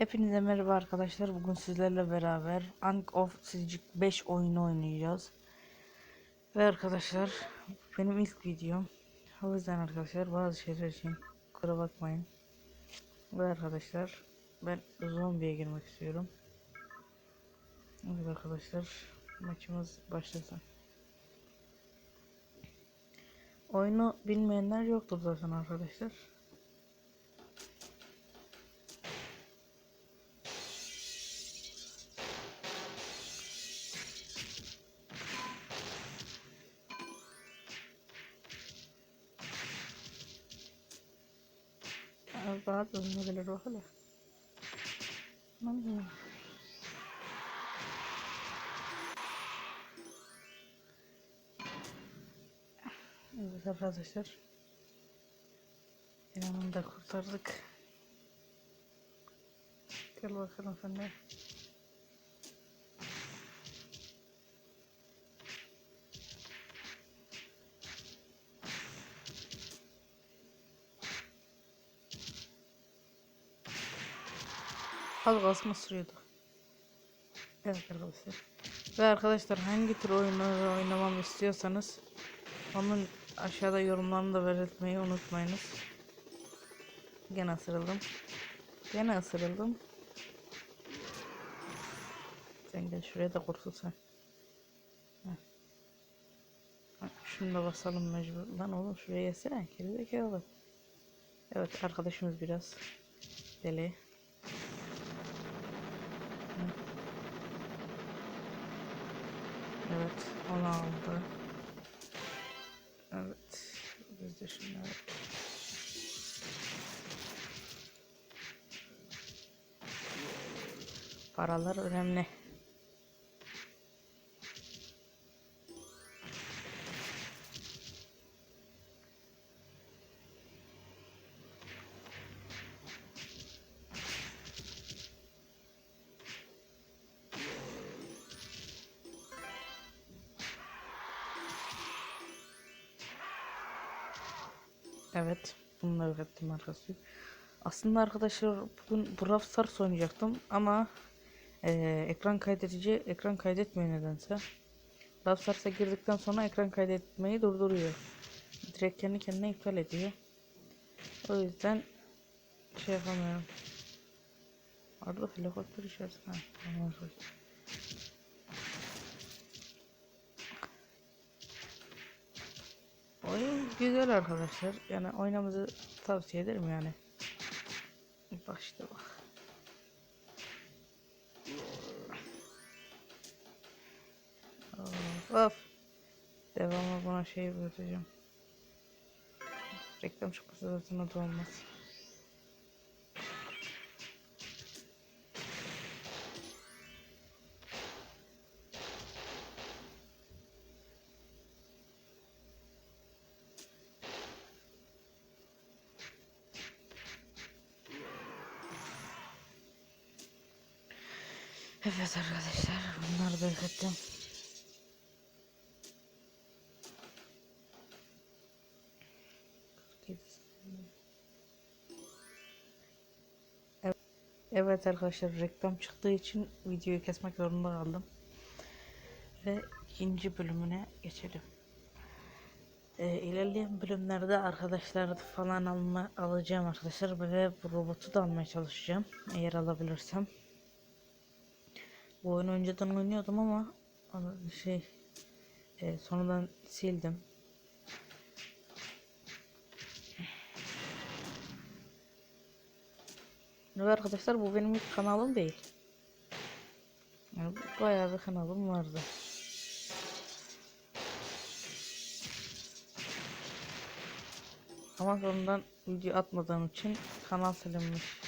Hepinize merhaba arkadaşlar. Bugün sizlerle beraber Ank of Siege 5 oyunu oynayacağız. Ve arkadaşlar benim ilk videom. O yüzden arkadaşlar bazı şeyler için kusura bakmayın. Ve arkadaşlar ben zombiye girmek istiyorum. Evet arkadaşlar maçımız başlasın. Oyunu bilmeyenler yoktur zaten arkadaşlar. عارفه من هذا الروح له من هي إذا تبغى تشر إذا ما عندك خطرك كل واحد فنان Az kalsın sürüyordu. Evet arkadaşlar. Ve arkadaşlar hangi tür oyunları oynamamı istiyorsanız onun aşağıda yorumlarını da belirtmeyi unutmayınız. Gene ısırıldım. Gene ısırıldım. Sen gel şuraya da kurtul sen. Heh. Heh, Şunu da basalım mecbur. Lan oğlum şuraya yesene. Gerizekalı. Evet arkadaşımız biraz deli. Evet, onu aldı. Evet, biz de şunları... Paralar önemli. Evet, bunu da öğrettim arkadaşlar. Aslında arkadaşlar bugün Brawl Stars oynayacaktım ama eee, ekran kaydedici ekran kaydetmiyor nedense. Brawl Stars'a girdikten sonra ekran kaydetmeyi durduruyor. Direkt kendi kendine iptal ediyor. O yüzden şey yapamıyorum. Arada helikopter içerisinde. Tamam Oyun güzel arkadaşlar. Yani oynamamızı tavsiye ederim yani. Bak işte bak. Of, Of. Devamlı buna şey bırakacağım. Reklam çıkması zaten o olmaz. Evet arkadaşlar bunları da Evet arkadaşlar reklam çıktığı için videoyu kesmek zorunda kaldım. Ve ikinci bölümüne geçelim. Ee, ilerleyen bölümlerde arkadaşlar falan alma, alacağım arkadaşlar ve bu robotu da almaya çalışacağım eğer alabilirsem. Bu oyunu önceden oynuyordum ama şey e, sonradan sildim. Ve arkadaşlar bu benim ilk kanalım değil. Yani bayağı bir kanalım vardı. Ama sonradan video atmadığım için kanal silinmiş.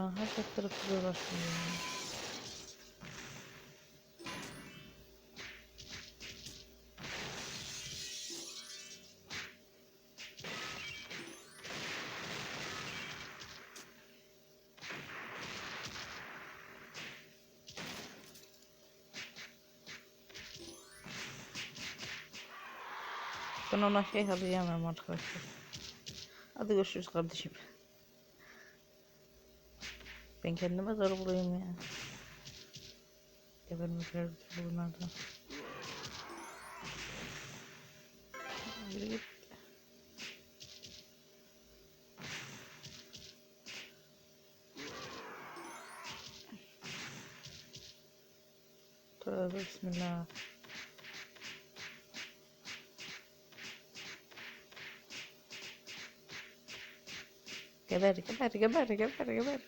Manhasset tarafı dolaşmıyor. Ben ona şey hazırlayamam arkadaşlar. Hadi görüşürüz kardeşim. Ben kendime zor bulayım ya. Gebermişler bunlardan. Yürü git. Tövbe bismillah. Geber geber geber geber geber.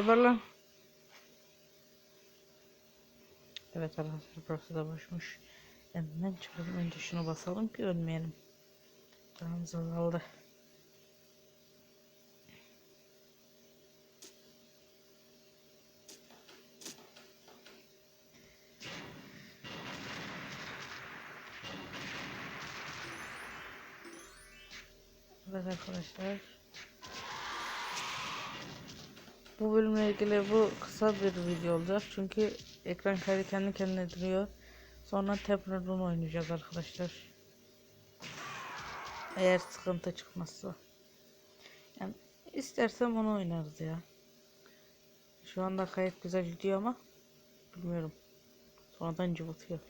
Geber lan. Evet arkadaşlar burası da boşmuş. Hemen çıkalım önce şunu basalım ki ölmeyelim. Canımız azaldı. Evet arkadaşlar. Bu bölümle ilgili bu kısa bir video olacak. Çünkü ekran kaydı kendi kendine duruyor. Sonra Temple oynayacağız arkadaşlar. Eğer sıkıntı çıkmazsa. Yani istersem onu oynarız ya. Şu anda kayıt güzel gidiyor ama bilmiyorum. Sonradan cıvıtıyor.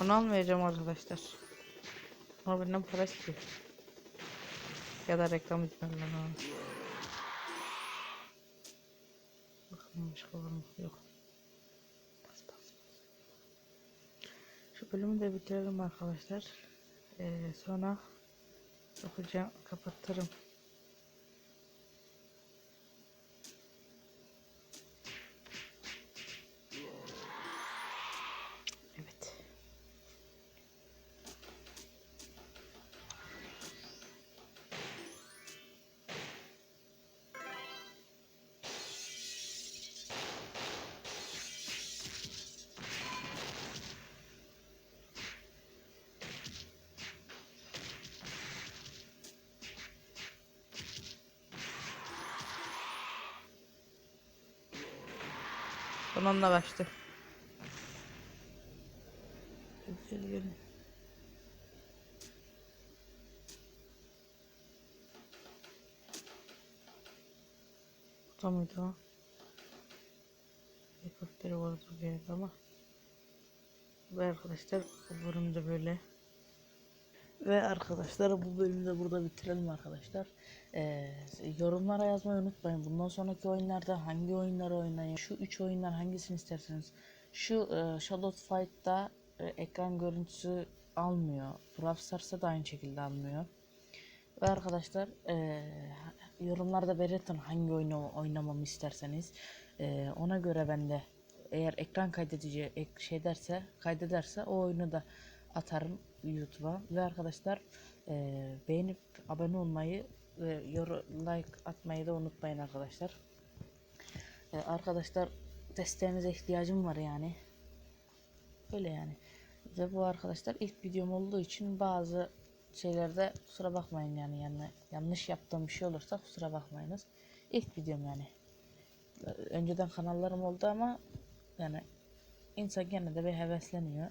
Onu almayacağım arkadaşlar. Ama benden para istiyor. Ya da reklam ben onu. Bakalım başka var mı? Yok. Bas bas bas. Şu bölümü de bitirelim arkadaşlar. Ee, sonra yapacağım, kapatırım. Sonunda kaçtı. Gel gel. Burada mıydı o? Helikopteri vardı bir yerde ama. Ve arkadaşlar bu bölümde böyle. Ve arkadaşlar bu bölümü de burada bitirelim arkadaşlar. Ee, yorumlara yazmayı unutmayın. Bundan sonraki oyunlarda hangi oyunları oynayın? Şu üç oyunlar hangisini isterseniz. Şu e, Shadow Fight'ta e, ekran görüntüsü almıyor. Brawl Stars'ta da aynı şekilde almıyor. Ve arkadaşlar e, yorumlarda belirtin hangi oyunu oynamamı isterseniz. E, ona göre ben de eğer ekran kaydedici ek, şey derse kaydederse o oyunu da atarım YouTube'a. Ve arkadaşlar e, beğenip abone olmayı ve yor like atmayı da unutmayın arkadaşlar. E, arkadaşlar desteğinize ihtiyacım var yani. Öyle yani. Ve bu arkadaşlar ilk videom olduğu için bazı şeylerde kusura bakmayın yani, yani yanlış yaptığım bir şey olursa kusura bakmayınız. İlk videom yani. Önceden kanallarım oldu ama yani insan gene de bir hevesleniyor.